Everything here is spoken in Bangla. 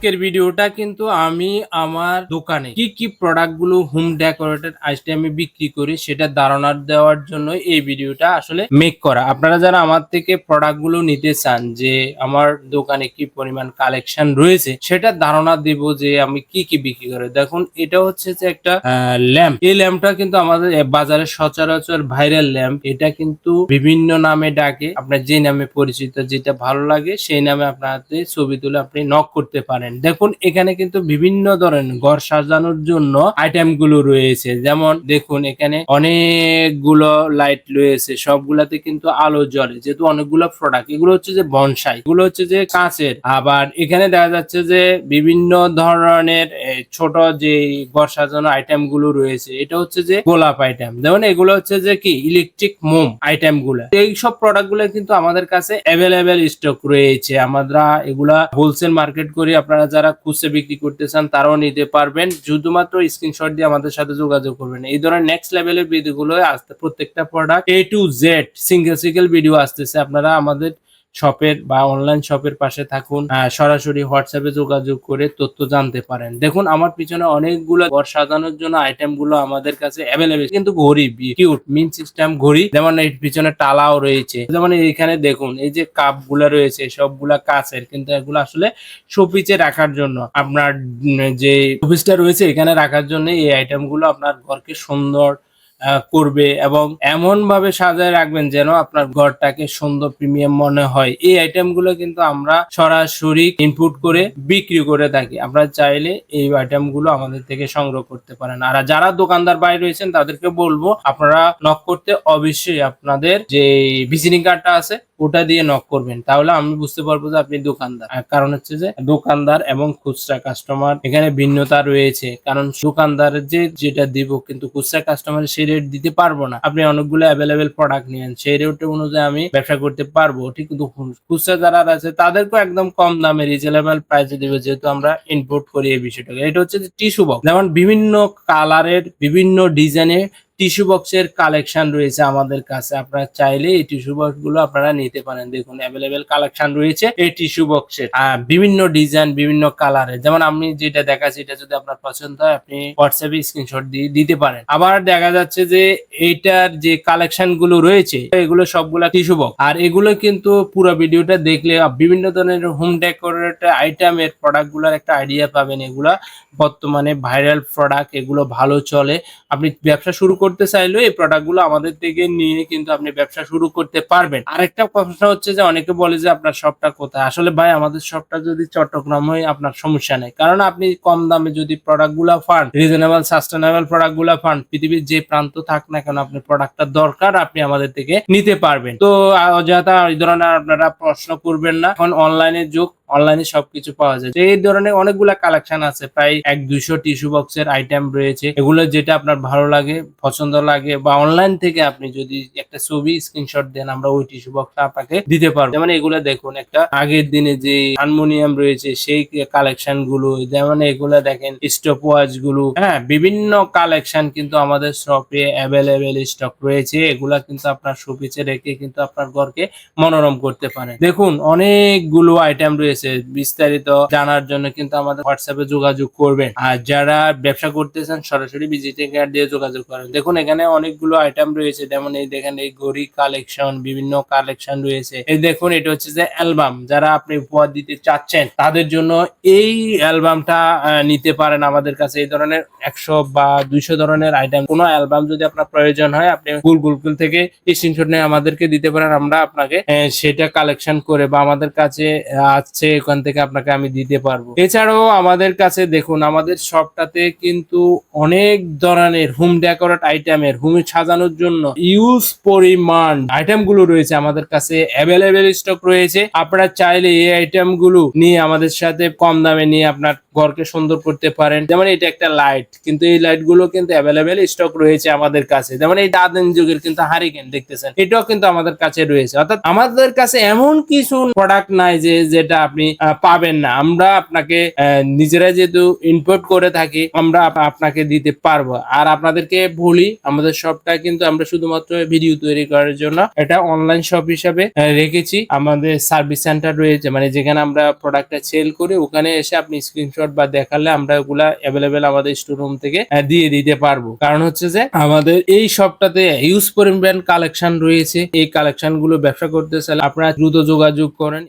আজকের ভিডিওটা কিন্তু আমি আমার দোকানে কি কি প্রোডাক্টগুলো হোম ডেকোরেটেড আইটেম আমি বিক্রি করি সেটা ধারণা দেওয়ার জন্য এই ভিডিওটা আসলে মেক করা। আপনারা যারা আমার থেকে প্রোডাক্টগুলো নিতে চান, যে আমার দোকানে কি পরিমাণ কালেকশন রয়েছে, সেটা ধারণা দিব যে আমি কি কি বিক্রি করি। দেখুন, এটা হচ্ছে যে একটা ল্যাম্প এই ল্যাম্পটা কিন্তু আমাদের বাজারে সচরাচর ভাইরাল ল্যাম্প। এটা কিন্তু বিভিন্ন নামে ডাকে। আপনার যে নামে পরিচিত, যেটা ভালো লাগে, সেই নামে আপনাদের ছবি তুলে আপনি নক করতে পারেন। দেখুন, এখানে কিন্তু বিভিন্ন ধরনের ঘর সাজানোর জন্য আইটেমগুলো রয়েছে। যেমন, দেখুন, এখানে অনেকগুলো লাইট রয়েছে। সবগুলাতে কিন্তু আলো জ্বলে। যেহেতু অনেকগুলো প্রোডাক্ট এগুলো হচ্ছে যে বনসাই এগুলো হচ্ছে যে কাঁচের। আবার এখানে দেখা যাচ্ছে যে বিভিন্ন ধরনের ছোট যে ঘর সাজানো আইটেমগুলো রয়েছে, এটা হচ্ছে যে গোলাপ আইটেম যেমন, এগুলো হচ্ছে যে কি? ইলেকট্রিক মোম আইটেমগুলো। এই সব প্রোডাক্টগুলো কিন্তু আমাদের কাছে অ্যাভেলেবেল স্টক রয়েছে। আমরা এগুলা হোলসেল মার্কেট করি, আপনারা যারা খুচরা বিক্রি করতে চান, তারাও নিতে পারবেন। শুধুমাত্র স্ক্রিনশট দিয়ে আমাদের সাথে যোগাযোগ করবেন। এই ধরনের নেক্সট লেভেলের ভিডিওগুলো আসতে প্রত্যেকটা product A to Z single single video আসতেছে। আপনারা আমাদের শপের বা অনলাইন শপের পাশে থাকুন সরাসরি হোয়াটসঅ্যাপে যোগাযোগ করে তথ্য জানতে পারেন। দেখুন, আমার পিছনে অনেকগুলো ঘর সাজানোর জন্য আইটেমগুলো আমাদের কাছে অ্যাভেলেবেল কিন্তু ঘড়ি কিউট মিন সিস্টেম ঘড়ি, যেমন এই পিছনে টালাও রয়েছে। যেমন এইখানে দেখুন, এই যে কাপগুলা রয়েছে, সবগুলা কাচের কিন্তু এগুলো আসলে শোপিচে রাখার জন্য। আপনার যে শোপিসটা রয়েছে, এখানে রাখার জন্য এই আইটেমগুলো আপনার ঘরকে সুন্দর করবে এবং এমন ভাবে সাজায় রাখবেন যেন আপনার ঘরটাকে সুন্দর প্রিমিয়াম মনে হয়। এই আইটেমগুলো কিন্তু আমরা সরাসরি ইনপুট করে বিক্রি করে থাকি। আপনারা চাইলে এই আইটেমগুলো আমাদের থেকে সংগ্রহ করতে পারেন। আর যারা দোকানদার বাইরে রয়েছেন, তাদেরকে বলব, আপনারা নক করতে অবশ্যই আপনাদের যে ভিজিটিং কার্ডটা আছে ওটা দিয়ে নক করবেন। তাহলে আমি বুঝতে পারব যে আপনি দোকানদার। কারণ হচ্ছে যে, দোকানদার এবং খুচরা কাস্টমার এখানে ভিন্নতা রয়েছে। কারণ দোকানদারের যে যেটা দিব, কিন্তু খুচরা কাস্টমার সেই রেট দিতে পারব না। আপনি অনেকগুলো অ্যাভেলেবেল প্রোডাক্ট নিয়েন সেই রেট অনুযায়ী আমি ব্যবসা করতে পারব। ঠিক খুচরা যারা আছে, তাদেরকেও একদম কম দামে রিজনেবল প্রাইসে দিবে, যেহেতু আমরা ইনপুট করি এই বিষয়টাকে। এটা হচ্ছে টিস্যু বক্স যেমন বিভিন্ন কালারের বিভিন্ন ডিজাইনের টিস্যু বক্সের কালেকশন রয়েছে আমাদের কাছে। আপনারা চাইলে এই টিস্যু বক্সগুলো আপনারা নিতে পারেন। দেখুন অ্যাভেলেবেল কালেকশন রয়েছে এই টিস্যু বক্সের। বিভিন্ন ডিজাইন বিভিন্ন কালারের যেমন আমি যেটা দেখাচ্ছি, এটা যদি আপনার পছন্দ হয়, আপনি হোয়াটসঅ্যাপে স্ক্রিনশট দিয়ে দিতে পারেন। আবার দেখা যাচ্ছে যে এইটার যে কালেকশনগুলো রয়েছে, এগুলো সবগুলা টিস্যু বক্স। আর এগুলো কিন্তু পুরো ভিডিওটা দেখলে বিভিন্ন ধরনের হোম ডেকোরেট আইটেমের প্রোডাক্টগুলার একটা আইডিয়া পাবেন এগুলা। বর্তমানে ভাইরাল প্রোডাক্ট এগুলো ভালো চলে। আপনি ব্যবসা শুরু করতে চাইলেও এই প্রোডাক্টগুলো আমাদের থেকে নিয়ে কিন্তু আপনি ব্যবসা শুরু করতে পারবেন। আরেকটা প্রশ্ন হচ্ছে যে অনেকে বলে যে আপনার শপটা কোথায়? আসলে ভাই, আমাদের শপটা যদি চট্টগ্রাম হয়, আপনার সমস্যা নেই। কারণ আপনি কম দামে যদি প্রোডাক্টগুলা পান রিজনেবল সাস্টেনেবল প্রোডাক্টগুলা পান, পৃথিবীর যে প্রান্ত থাক না কেন আপনি প্রোডাক্টটা দরকার, আপনি আমাদের থেকে নিতে পারবেন। তো, অযথা এই ধরনের আপনারা প্রশ্ন করবেন না। এখন অনলাইনের যুগ অনলাইনে সবকিছু পাওয়া যায়। এই ধরনের অনেকগুলা কালেকশন আছে, প্রায় এক দুইশো টিস্যু বক্সের আইটেম রয়েছে। এগুলো যেটা আপনার ভালো লাগে, পছন্দ লাগে, বা অনলাইন থেকে আপনি যদি একটা ছবি স্ক্রিনশট দেন, আমরা ওই টিস্যু বক্সটা আপনাকে দিতে পারব। যেমন এগুলো দেখুন, একটা আগের দিনে যে হারমোনিয়াম রয়েছে, সেই কালেকশনগুলো, যেমন এগুলো দেখেন স্টপ ওয়াচগুলো। হ্যাঁ বিভিন্ন কালেকশন কিন্তু আমাদের শপে অ্যাভেলেবেল স্টক রয়েছে। এগুলা কিন্তু আপনার শোপিসে রেখে কিন্তু আপনার ঘরকে মনোরম করতে পারেন। দেখুন, অনেকগুলো আইটেম রয়েছে। বিস্তারিত জানার জন্য কিন্তু আমাদের হোয়াটসঅ্যাপে যোগাযোগ করবেন। আর যারা ব্যবসা করতেছেন সরাসরি ভিজিটিং কার্ড দিয়ে যোগাযোগ করেন। দেখুন এখানে অনেকগুলো আইটেম রয়েছে যেমন এই দেখেন এই ঘড়ি কালেকশন বিভিন্ন কালেকশন রয়েছে। এই দেখুন এটা হচ্ছে যে অ্যালবাম যারা আপনি উপহার দিতে চাচ্ছেন তাদের জন্য এই অ্যালবামটা নিতে পারেন আমাদের কাছে। এই ধরনের একশো বা দুইশো ধরনের আইটেম কোনো অ্যালবাম যদি আপনার প্রয়োজন হয় আপনি গুল গুলগুল থেকে স্ক্রিনশট নিয়ে আমাদেরকে দিতে পারেন। আমরা আপনাকে সেটা কালেকশন করে বা আমাদের কাছে আহ, আছে ওখান থেকে আপনাকে আমি দিতে পারব। এছাড়াও আমাদের কাছে দেখুন, আমাদের শপটাতে কিন্তু অনেক ধরনের হোম ডেকোরেট আইটেমের হোমে সাজানোর জন্য ইউজ পরিমাণ আইটেমগুলো রয়েছে আমাদের কাছে অ্যাভেলেবেল স্টক রয়েছে। আপনারা চাইলে এই আইটেমগুলো নিয়ে আমাদের সাথে কম দামে নিয়ে আপনার ঘরকে সুন্দর করতে পারেন। যেমন এটা একটা লাইট কিন্তু এই লাইটগুলো কিন্তু অ্যাভেলেবেল স্টক রয়েছে আমাদের কাছে। যেমন এই দাদন যুগের কিন্তু হারিকেন দেখতেছেন, এটাও কিন্তু আমাদের কাছে রয়েছে। অর্থাৎ আমাদের কাছে এমন কিছু প্রোডাক্ট নাই যে, যেটা আপনি পাবেন না। আমরা আপনাকে নিজেরা যেহেতু ইনপুট করে থাকি, আমরা আপনাকে দিতে পারব। আর আপনাদেরকে বলি, আমাদের শপটা কিন্তু আমরা শুধুমাত্র ভিডিও তৈরি করার জন্য এটা অনলাইন শপ হিসাবে রেখেছি। আমাদের সার্ভিস সেন্টার রয়েছে মানে যেখানে আমরা প্রোডাক্টটা সেল করি ওখানে এসে আপনি স্ক্রিনশট বা দেখালে আমরা ওগুলা অ্যাভেলেবেল আমাদের স্টোরুম থেকে দিয়ে দিতে পারব। কারণ হচ্ছে যে, আমাদের এই শপটাতে ইউজ পরিমাণ কালেকশন রয়েছে। এই কালেকশনগুলো ব্যবসা করতে চাইলে আপনারা দ্রুত যোগাযোগ করেন।